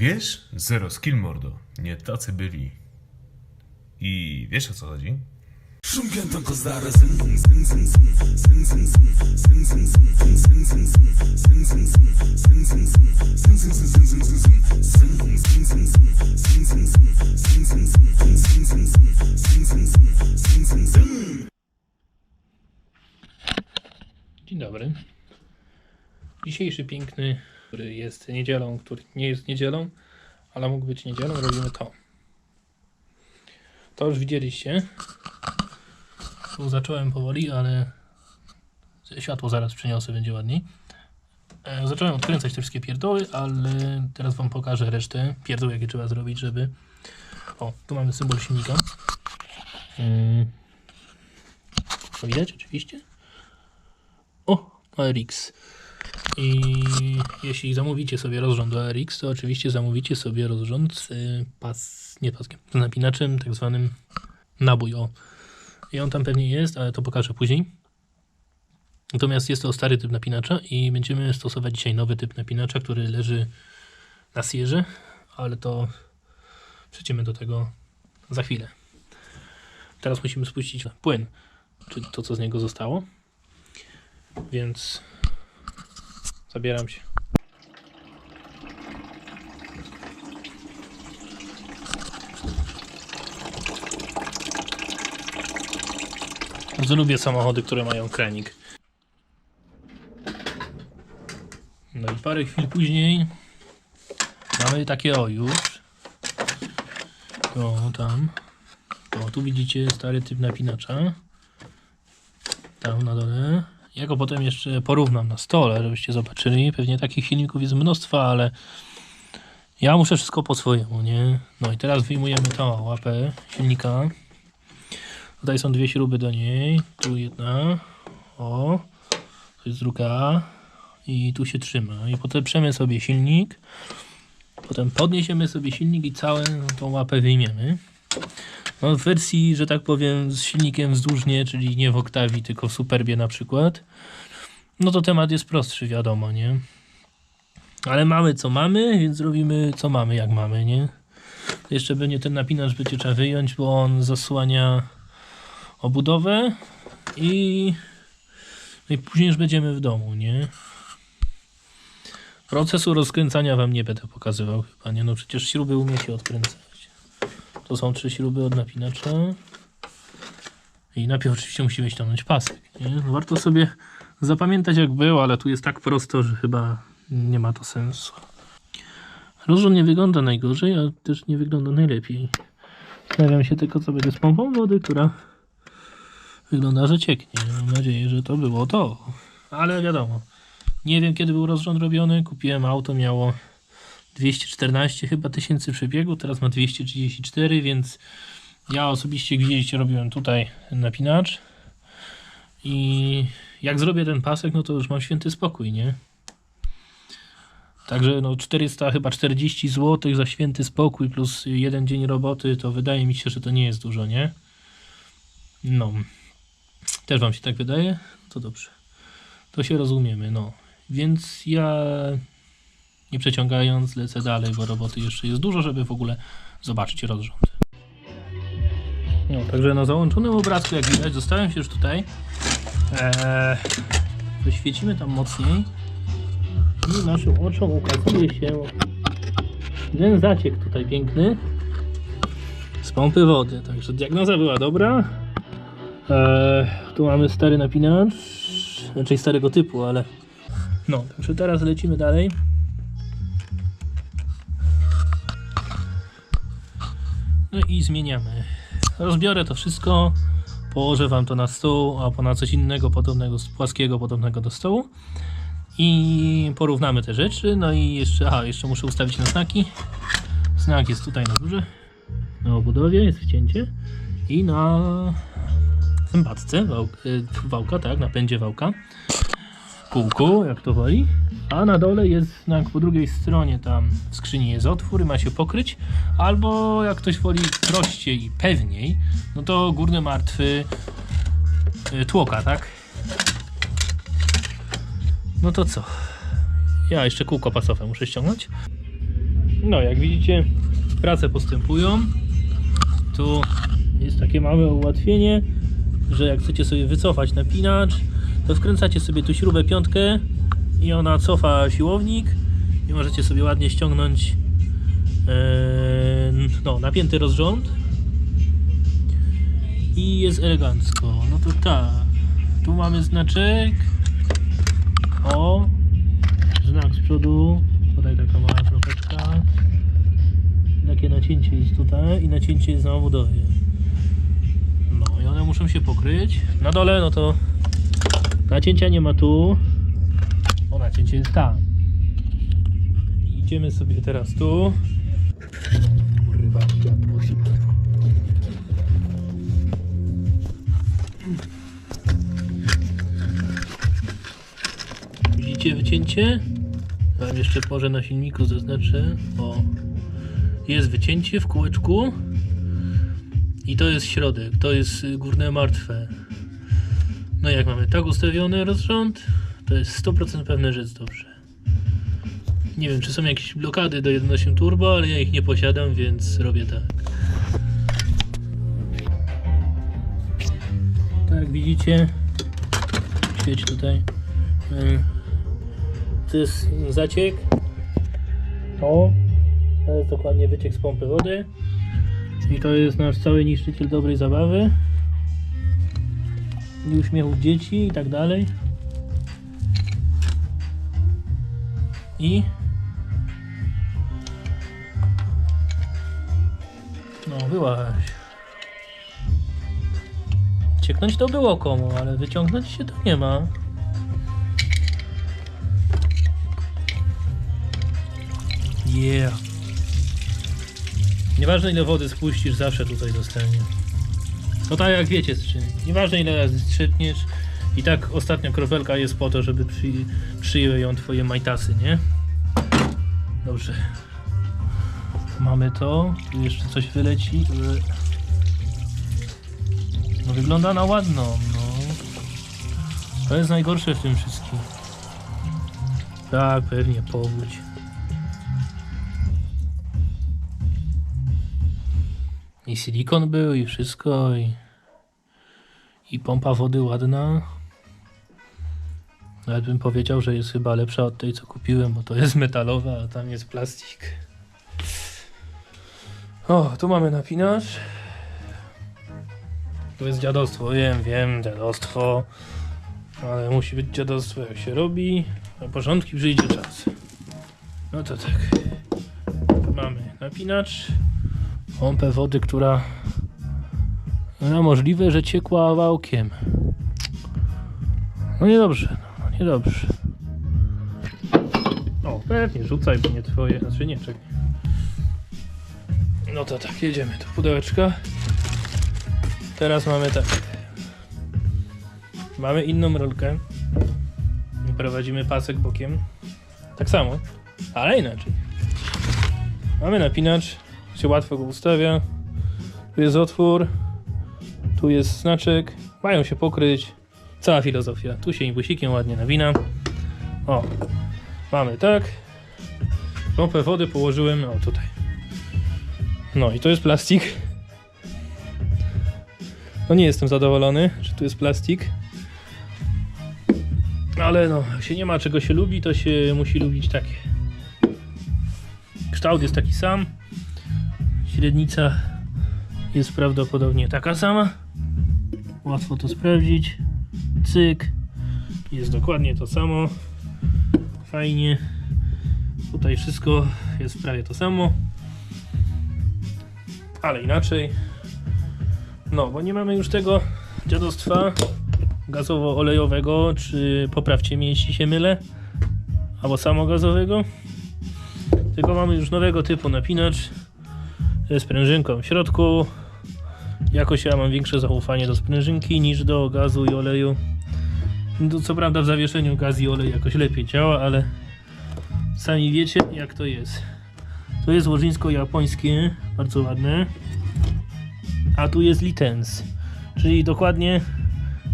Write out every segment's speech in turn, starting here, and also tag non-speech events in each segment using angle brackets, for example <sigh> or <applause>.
Wiesz? Zero skill mordo. Nie tacy byli. I wiesz o co chodzi? Zyn Dzień dobry. Dzisiejszy piękny, który jest niedzielą, który nie jest niedzielą, ale mógł być niedzielą, robimy to. To już widzieliście. Tu zacząłem powoli, ale światło zaraz przeniosę, będzie ładniej. E, Zacząłem odkręcać te wszystkie pierdoły, ale teraz Wam pokażę resztę pierdół, jakie trzeba zrobić, żeby... O, tu mamy symbol silnika. Mm. To widać oczywiście. O, ARX. I jeśli zamówicie sobie rozrząd do ARX, to oczywiście zamówicie sobie rozrząd y, pas, nie paskiem, z napinaczem tak zwanym nabój. O. I on tam pewnie jest, ale to pokażę później. Natomiast jest to stary typ napinacza i będziemy stosować dzisiaj nowy typ napinacza, który leży na sierze, ale to przejdziemy do tego za chwilę. Teraz musimy spuścić płyn, czyli to co z niego zostało. Więc zabieram się. Bardzo lubię samochody, które mają kranik. No i parę chwil później mamy takie o już. O tam. O tu widzicie stary typ napinacza. Tam na dole. Ja go potem jeszcze porównam na stole, żebyście zobaczyli. Pewnie takich filmików jest mnóstwo, ale ja muszę wszystko po swojemu, nie? No i teraz wyjmujemy tą łapę silnika. Tutaj są dwie śruby do niej. Tu jedna. O. Tu jest druga. I tu się trzyma. I potem przemy sobie silnik. Potem podniesiemy sobie silnik i całą tą łapę wyjmiemy. No, w wersji, że tak powiem, z silnikiem wzdłużnie, czyli nie w Octavii, tylko w Superbie na przykład, no to temat jest prostszy, wiadomo, nie? Ale mamy co mamy, więc robimy co mamy, jak mamy, nie? Jeszcze będzie ten napinacz, będzie trzeba wyjąć, bo on zasłania obudowę i, no i później już będziemy w domu, nie? Procesu rozkręcania wam nie będę pokazywał chyba, nie? No przecież śruby umie się odkręcać. To są trzy śruby od napinacza. I najpierw oczywiście musimy ściągnąć pasek. Nie? Warto sobie zapamiętać jak było, ale tu jest tak prosto, że chyba nie ma to sensu. Rozrząd nie wygląda najgorzej, a też nie wygląda najlepiej. Zastanawiam się tylko, co będzie z pompą wody, która wygląda, że cieknie. Mam nadzieję, że to było to. Ale wiadomo, nie wiem kiedy był rozrząd robiony. Kupiłem auto, miało 214 chyba tysięcy przebiegu, teraz ma 234, więc ja osobiście gdzieś robiłem tutaj napinacz i jak zrobię ten pasek, no to już mam święty spokój, nie? Także no 400 chyba 40 zł za święty spokój plus jeden dzień roboty, to wydaje mi się, że to nie jest dużo, nie? No. Też wam się tak wydaje? To dobrze. To się rozumiemy, no. Więc ja nie przeciągając, lecę dalej, bo roboty jeszcze jest dużo, żeby w ogóle zobaczyć rozrząd. No, także na załączonym obrazku, jak widać, zostałem się już tutaj. Eee, wyświecimy tam mocniej. I naszym oczom ukazuje się ten zaciek tutaj piękny z pompy wody. Także diagnoza była dobra. Eee, tu mamy stary napinacz, znaczy starego typu, ale no, także teraz lecimy dalej. Zmieniamy. Rozbiorę to wszystko, położę wam to na stół, albo na coś innego podobnego, płaskiego, podobnego do stołu. I porównamy te rzeczy. No i jeszcze, aha, jeszcze muszę ustawić na znaki. Znak jest tutaj na górze. Na obudowie jest wcięcie. I na zębatce, wałka, wałka, tak, na pędzie wałka. Kółku, jak to woli. A na dole jest znak po drugiej stronie, tam w skrzyni jest otwór i ma się pokryć. Albo jak ktoś woli prościej i pewniej, no to górny martwy y, tłoka, tak? No to co? Ja jeszcze kółko pasowe muszę ściągnąć. No, jak widzicie, prace postępują. Tu jest takie małe ułatwienie, że jak chcecie sobie wycofać napinacz, to wkręcacie sobie tu śrubę piątkę i ona cofa siłownik i możecie sobie ładnie ściągnąć e, no, napięty rozrząd i jest elegancko. No to tak, tu mamy znaczek. O, znak z przodu. Tutaj taka mała kropeczka. Takie nacięcie jest tutaj i nacięcie jest na obudowie. No i one muszą się pokryć. Na dole no to nacięcia nie ma tu, bo nacięcie jest tam. Idziemy sobie teraz tu. Kurwa. Widzicie wycięcie? Wam jeszcze porę na filmiku zaznaczę. O. Jest wycięcie w kółeczku. I to jest środek, to jest górne martwe. No jak mamy tak ustawiony rozrząd, to jest 100% pewne, że jest dobrze. Nie wiem, czy są jakieś blokady do 1.8 turbo, ale ja ich nie posiadam, więc robię tak. Tak widzicie, świeć tutaj. y, To jest zaciek. To, to jest dokładnie wyciek z pompy wody. I to jest nasz cały niszczyciel dobrej zabawy. I uśmiechów dzieci i tak dalej. I no byłaś. Cieknąć to było komu, ale wyciągnąć się to nie ma. Yeah. Nieważne ile wody spuścisz, zawsze tutaj dostanie. No tak jak wiecie z czym. Nieważne ile razy strzepniesz. I tak ostatnia kropelka jest po to, żeby przy, przyjęły ją twoje majtasy, nie? Dobrze. Mamy to. Tu jeszcze coś wyleci. No wygląda na ładną, no. To jest najgorsze w tym wszystkim. Tak, pewnie powódź. I silikon był, i wszystko, i, i pompa wody ładna. Nawet bym powiedział, że jest chyba lepsza od tej, co kupiłem, bo to jest metalowa, a tam jest plastik. O, tu mamy napinacz. To jest dziadostwo, wiem, wiem, dziadostwo. Ale musi być dziadostwo, jak się robi. Na porządki przyjdzie czas. No to tak. Tu mamy napinacz pompę wody, która no możliwe, że ciekła wałkiem. No niedobrze, no niedobrze. O, pewnie, rzucaj, bo nie twoje, znaczy nie, czekaj. No to tak, jedziemy do pudełeczka. Teraz mamy tak. Mamy inną rolkę. Prowadzimy pasek bokiem. Tak samo, ale inaczej. Mamy napinacz, się łatwo go ustawia. Tu jest otwór, tu jest znaczek, mają się pokryć. Cała filozofia. Tu się imbusikiem ładnie nawina. O, mamy tak. Pompę wody położyłem, o tutaj. No i to jest plastik. No nie jestem zadowolony, że tu jest plastik. Ale no, jak się nie ma czego się lubi, to się musi lubić takie. Kształt jest taki sam. Średnica jest prawdopodobnie taka sama. Łatwo to sprawdzić. Cyk. Jest dokładnie to samo. Fajnie. Tutaj wszystko jest prawie to samo. Ale inaczej. No, bo nie mamy już tego dziadostwa gazowo-olejowego, czy poprawcie mnie, jeśli się mylę, albo samogazowego. Tylko mamy już nowego typu napinacz sprężynką w środku. Jakoś ja mam większe zaufanie do sprężynki niż do gazu i oleju. No, co prawda w zawieszeniu gaz i olej jakoś lepiej działa, ale sami wiecie jak to jest. To jest łożyńsko japońskie, bardzo ładne. A tu jest Litens, czyli dokładnie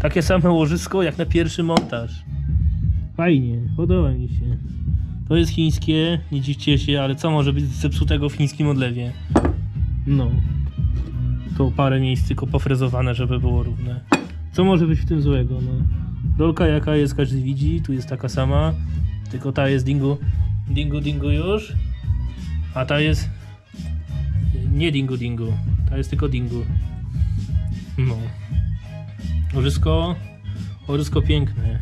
takie same łożysko jak na pierwszy montaż. Fajnie, podoba mi się. To jest chińskie, nie dziwcie się, ale co może być zepsutego w chińskim odlewie? No. To parę miejsc tylko pofrezowane, żeby było równe. Co może być w tym złego? No. Rolka jaka jest, każdy widzi, tu jest taka sama, tylko ta jest dingu, dingu, dingu już, a ta jest nie dingu, dingu, ta jest tylko dingu. No. Łożysko, łożysko piękne.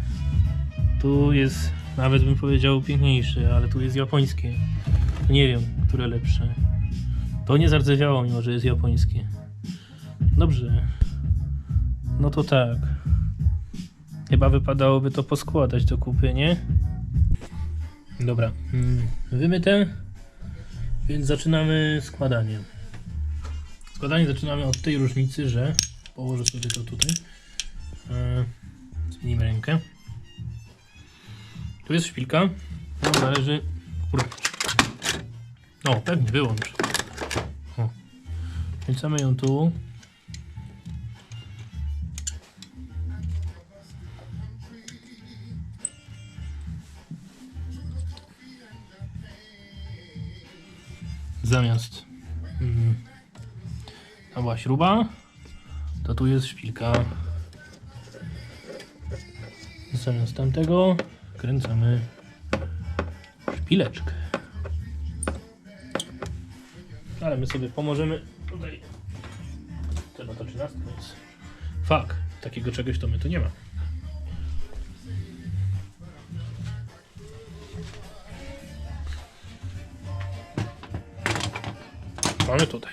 Tu jest, nawet bym powiedział, piękniejsze, ale tu jest japońskie. Nie wiem, które lepsze. To nie zardzewiało, mimo że jest japońskie. Dobrze. No to tak. Chyba wypadałoby to poskładać do kupy, nie? Dobra. mm, Wymyte. Więc zaczynamy składanie. Składanie zaczynamy od tej różnicy, że położę sobie to tutaj. E, Zmienimy rękę. Tu jest szpilka. No, należy. Kurde. O, pewnie wyłącz. O. Kręcamy ją tu. Zamiast mm, była śruba, to tu jest szpilka. Zamiast tamtego kręcamy szpileczkę. Ale my sobie pomożemy tutaj. Trzeba to 13 jest. Fuck, takiego czegoś to my tu nie ma. Mamy tutaj.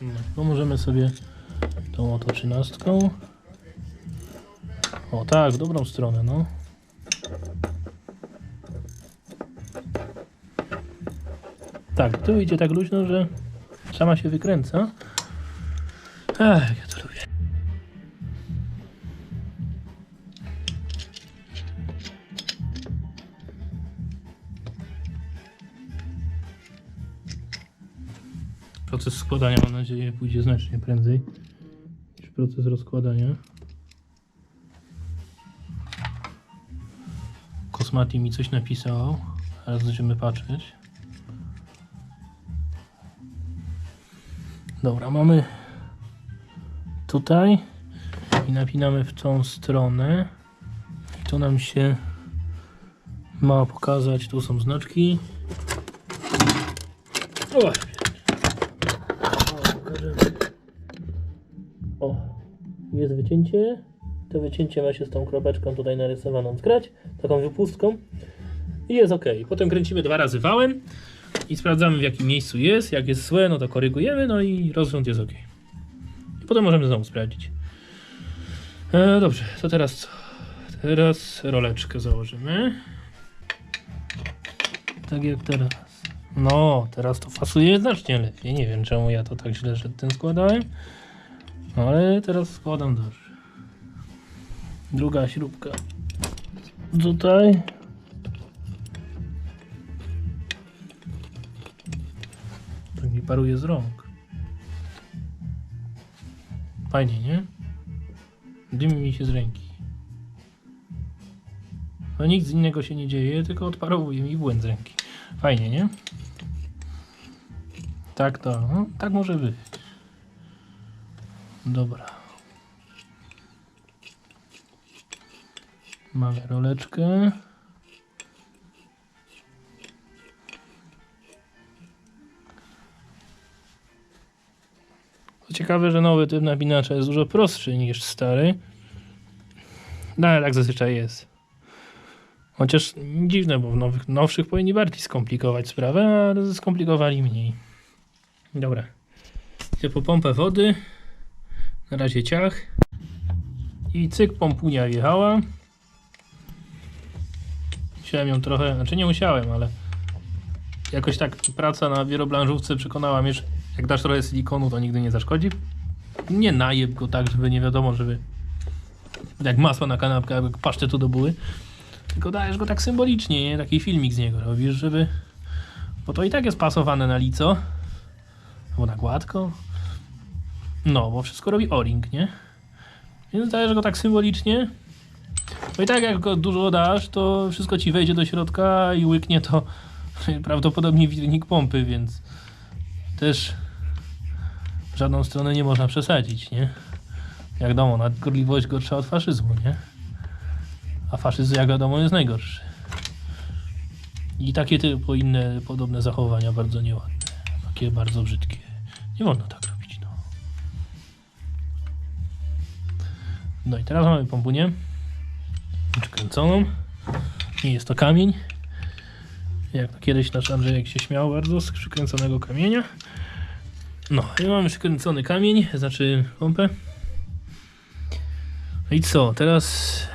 No, pomożemy sobie tą oto trzynastką. O tak, w dobrą stronę, no. Tak, tu idzie tak luźno, że sama się wykręca. Ach, ja to lubię. Proces składania mam nadzieję pójdzie znacznie prędzej niż proces rozkładania. Kosmati mi coś napisał. Teraz będziemy patrzeć. Dobra, mamy tutaj i napinamy w tą stronę. I tu nam się ma pokazać. Tu są znaczki. O, właśnie. O. O, jest wycięcie. To wycięcie ma się z tą kropeczką tutaj narysowaną zgrać, taką wypustką i jest ok. Potem kręcimy dwa razy wałem i sprawdzamy w jakim miejscu jest. Jak jest złe, no to korygujemy, no i rozrząd jest ok. I potem możemy znowu sprawdzić. E, dobrze, to teraz co? Teraz roleczkę założymy. Tak jak teraz. No, teraz to fasuje znacznie lepiej. Nie wiem czemu ja to tak źle że ten składałem. No, ale teraz składam dobrze. Druga śrubka. Tutaj. Mi paruje z rąk. Fajnie, nie? Dymi mi się z ręki. No nic innego się nie dzieje, tylko odparowuje mi błęd z ręki. Fajnie, nie? Tak to, no, tak może być. Dobra. Mamy roleczkę. Ciekawe, że nowy typ napinacza jest dużo prostszy niż stary. No ale tak zazwyczaj jest. Chociaż dziwne, bo w nowych, nowszych powinni bardziej skomplikować sprawę, ale skomplikowali mniej. Dobra. Idę po pompę wody. Na razie ciach. I cyk, pompunia wjechała. Musiałem ją trochę, znaczy nie musiałem, ale jakoś tak praca na wieloblanżówce przekonała mnie, że jak dasz trochę silikonu, to nigdy nie zaszkodzi. Nie najeb go tak, żeby nie wiadomo, żeby jak masło na kanapkę, jak pasztetu do buły. Tylko dajesz go tak symbolicznie, nie? Taki filmik z niego robisz, żeby... Bo to i tak jest pasowane na lico. Albo na gładko. No, bo wszystko robi O-ring, nie? Więc dajesz go tak symbolicznie. No i tak jak go dużo dasz, to wszystko ci wejdzie do środka i łyknie to <laughs> prawdopodobnie wirnik pompy, więc też żadną stronę nie można przesadzić, nie? Jak wiadomo, nadgorliwość gorsza od faszyzmu, nie? A faszyzm, jak wiadomo, jest najgorszy. I takie typu inne podobne zachowania bardzo nieładne. Takie bardzo brzydkie. Nie wolno tak robić, no. No i teraz mamy pompunię przykręconą. Nie jest to kamień. Jak kiedyś nasz Andrzejek się śmiał bardzo z przykręconego kamienia. No, i mamy przykręcony kamień, znaczy pompę. No i co? Teraz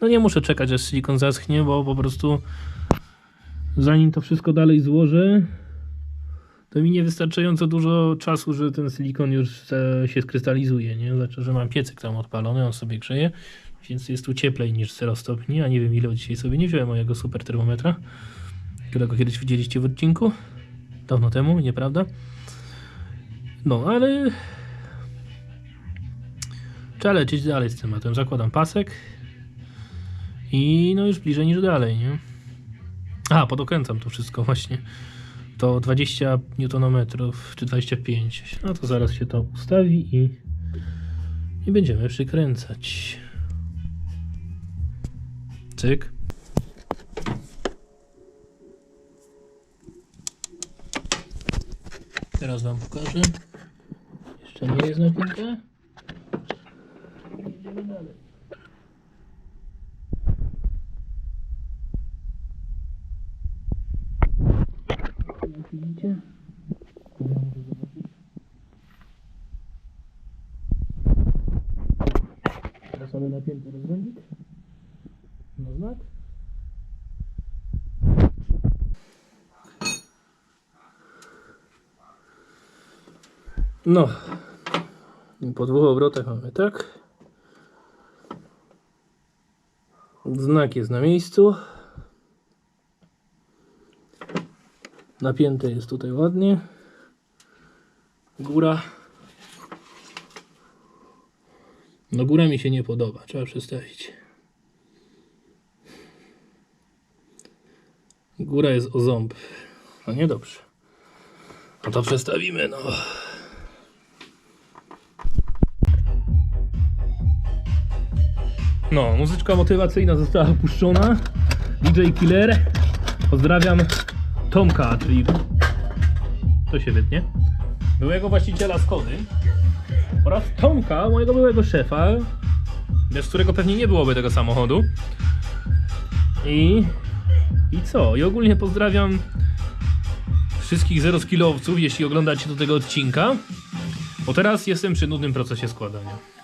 no nie muszę czekać aż silikon zaschnie, bo po prostu zanim to wszystko dalej złożę, to mi nie wystarczająco dużo czasu, że ten silikon już się skrystalizuje, nie? Znaczy, że mam piecyk tam odpalony, on sobie grzeje, więc jest tu cieplej niż 0 stopni, a nie wiem ile dzisiaj sobie nie wziąłem mojego super termometra, którego kiedyś widzieliście w odcinku, dawno temu, nieprawda? No, ale trzeba lecieć dalej z tematem. Zakładam pasek i no już bliżej niż dalej, nie? A, podokręcam to wszystko właśnie. To 20 Nm czy 25. No to zaraz się to ustawi i, i będziemy przykręcać. Cyk. Teraz wam pokażę. Jeszcze nie jest napięte. Idziemy dalej. Jak widzicie? Tu ja muszę zobaczyć. Teraz mamy napięty rozrządzik. Na znak. No. I Po dwóch obrotach mamy tak. Znak jest na miejscu. Napięte jest tutaj ładnie. Góra. No góra mi się nie podoba, trzeba przestawić. Góra jest o ząb. No niedobrze. No to przestawimy, no. No, muzyczka motywacyjna została opuszczona. DJ Killer. Pozdrawiam Tomka, czyli to się wytnie. Byłego właściciela Skody oraz Tomka, mojego byłego szefa, bez którego pewnie nie byłoby tego samochodu. I, i co? I ogólnie pozdrawiam wszystkich zeroskilowców, jeśli oglądacie do tego odcinka, bo teraz jestem przy nudnym procesie składania.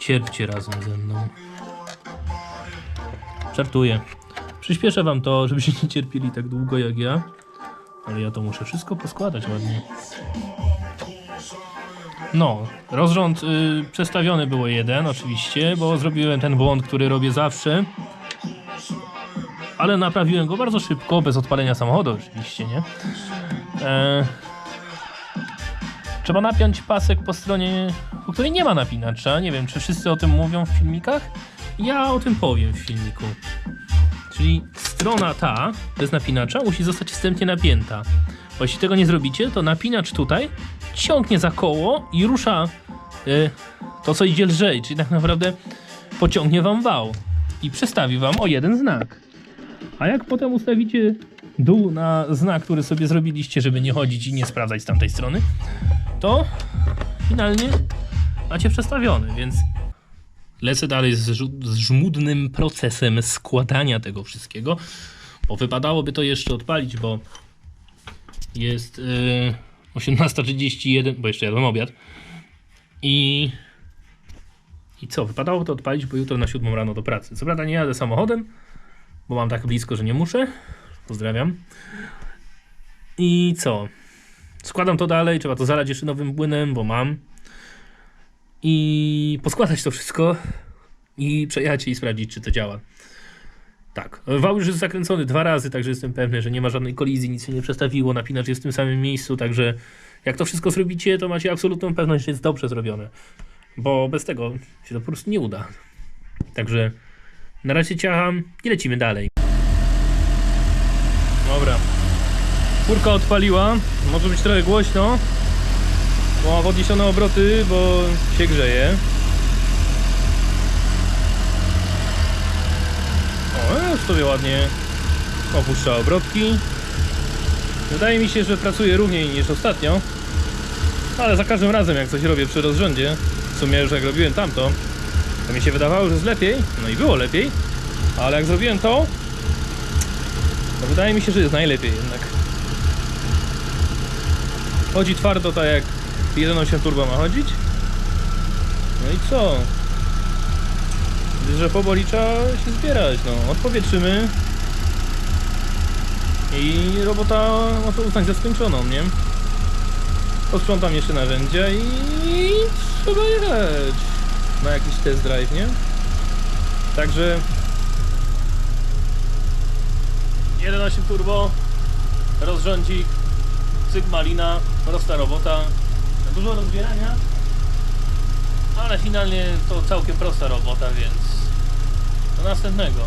Cierpcie razem ze mną. Żartuję. Przyspieszę wam to, żebyście nie cierpieli tak długo jak ja. Ale ja to muszę wszystko poskładać ładnie. No, rozrząd y, przestawiony było jeden, oczywiście, bo zrobiłem ten błąd, który robię zawsze. Ale naprawiłem go bardzo szybko, bez odpalenia samochodu, oczywiście, nie? E, trzeba napiąć pasek po stronie, po której nie ma napinacza. Nie wiem, czy wszyscy o tym mówią w filmikach. Ja o tym powiem w filmiku. Czyli strona ta, bez napinacza, musi zostać wstępnie napięta. Bo jeśli tego nie zrobicie, to napinacz tutaj ciągnie za koło i rusza y, to, co idzie lżej, czyli tak naprawdę pociągnie wam wał i przestawi wam o jeden znak. A jak potem ustawicie dół na znak, który sobie zrobiliście, żeby nie chodzić i nie sprawdzać z tamtej strony, to finalnie macie przestawiony, więc lecę dalej z, z żmudnym procesem składania tego wszystkiego, bo wypadałoby to jeszcze odpalić, bo jest yy, 18.31, bo jeszcze jadłem obiad i i co, wypadało to odpalić, bo jutro na 7 rano do pracy. Co prawda nie jadę samochodem, bo mam tak blisko, że nie muszę. Pozdrawiam. I co? Składam to dalej, trzeba to zalać jeszcze nowym płynem, bo mam. I poskładać to wszystko i przejechać i sprawdzić, czy to działa. Tak, wał już jest zakręcony dwa razy, także jestem pewny, że nie ma żadnej kolizji, nic się nie przestawiło, napinacz jest w tym samym miejscu, także Jak to wszystko zrobicie, to macie absolutną pewność, że jest dobrze zrobione. Bo bez tego się to po prostu nie uda. Także na razie ciacham i lecimy dalej. Dobra. Furka odpaliła. Może być trochę głośno. Bo ma podniesione obroty, bo się grzeje. O, już sobie ładnie opuszcza obrotki. Wydaje mi się, że pracuje równiej niż ostatnio. Ale za każdym razem, jak coś robię przy rozrządzie, w sumie już jak robiłem tamto, to mi się wydawało, że jest lepiej. No i było lepiej. Ale jak zrobiłem to, to wydaje mi się, że jest najlepiej jednak. Chodzi twardo tak jak 1.8 turbo ma chodzić. No i co? Że powoli trzeba się zbierać, no. Odpowietrzymy. I robota może uznać za skończoną, nie? Posprzątam jeszcze narzędzia i trzeba jechać na jakiś test drive, nie? Także 1.8 turbo, rozrządzik, Malina, prosta robota, dużo rozbierania, ale finalnie to całkiem prosta robota, więc do następnego.